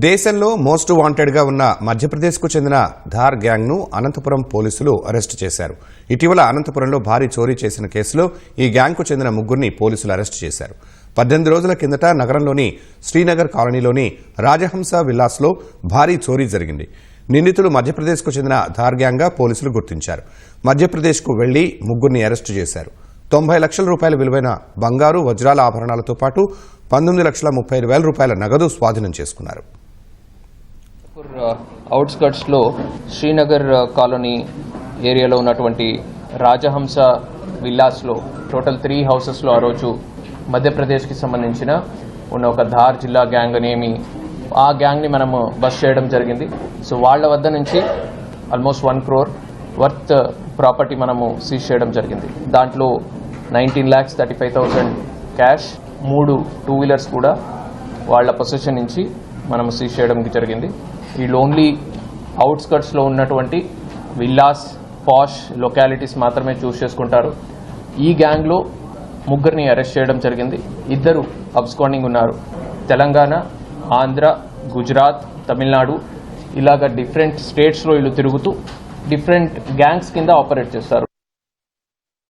దేశంలో మోస్ట్ వాంటెడ్గా ఉన్న మధ్యప్రదేశ్కు చెందిన ధార్ గ్యాంగ్ను అనంతపురం పోలీసులు అరెస్టు చేశారు. ఇటీవల అనంతపురంలో భారీ చోరీ చేసిన కేసులో ఈ గ్యాంగ్కు చెందిన ముగ్గురిని పోలీసులు అరెస్టు చేశారు. పద్దెనిమిది రోజుల కిందట నగరంలోని శ్రీనగర్ కాలనీలోని రాజహంస విల్లాస్లో భారీ చోరీ జరిగింది. నిందితులు మధ్యప్రదేశ్కు చెందిన ధార్ గ్యాంగ్గా పోలీసులు గుర్తించారు. మధ్యప్రదేశ్కు వెళ్ళి ముగ్గురిని అరెస్టు చేశారు. తొంభై లక్షల రూపాయల విలువైన బంగారు వజ్రాల ఆభరణాలతో పాటు పంతొమ్మిది లక్షల ముప్పై ఐదు వేల రూపాయల నగదు స్వాధీనం చేసుకున్నారు. అవుట్స్కట్స్లో శ్రీనగర్ కాలనీ ఏరియాలో ఉన్నటువంటి రాజహంస విల్లాస్లో టోటల్ త్రీ హౌసెస్లో ఆ రోజు మధ్యప్రదేశ్కి సంబంధించిన ఉన్న ఒక ధార్ జిల్లా గ్యాంగ్ అనేమి ఆ గ్యాంగ్ని మనము బస్ చేయడం జరిగింది. సో వాళ్ళ వద్ద నుంచి almost one crore worth property మనము సీజ్ చేయడం జరిగింది. దాంట్లో nineteen lakhs thirty five thousand cash మూడు టూ వీలర్స్ కూడా వాళ్ళ పొజిషన్ నుంచి మనం సీజ్ చేయడం జరిగింది. వీళ్ళు ఓన్లీ అవుట్స్కట్స్లో ఉన్నటువంటి విల్లాస్ పాష్ లొకాలిటీస్ మాత్రమే చూస్ చేసుకుంటారు. ఈ గ్యాంగ్లో ముగ్గురిని అరెస్ట్ చేయడం జరిగింది. ఇద్దరు అబ్స్కాండింగ్ ఉన్నారు. తెలంగాణ ఆంధ్ర గుజరాత్ తమిళనాడు ఇలాగ డిఫరెంట్ స్టేట్స్లో వీళ్ళు తిరుగుతూ డిఫరెంట్ గ్యాంగ్స్ కింద ఆపరేట్ చేస్తారు.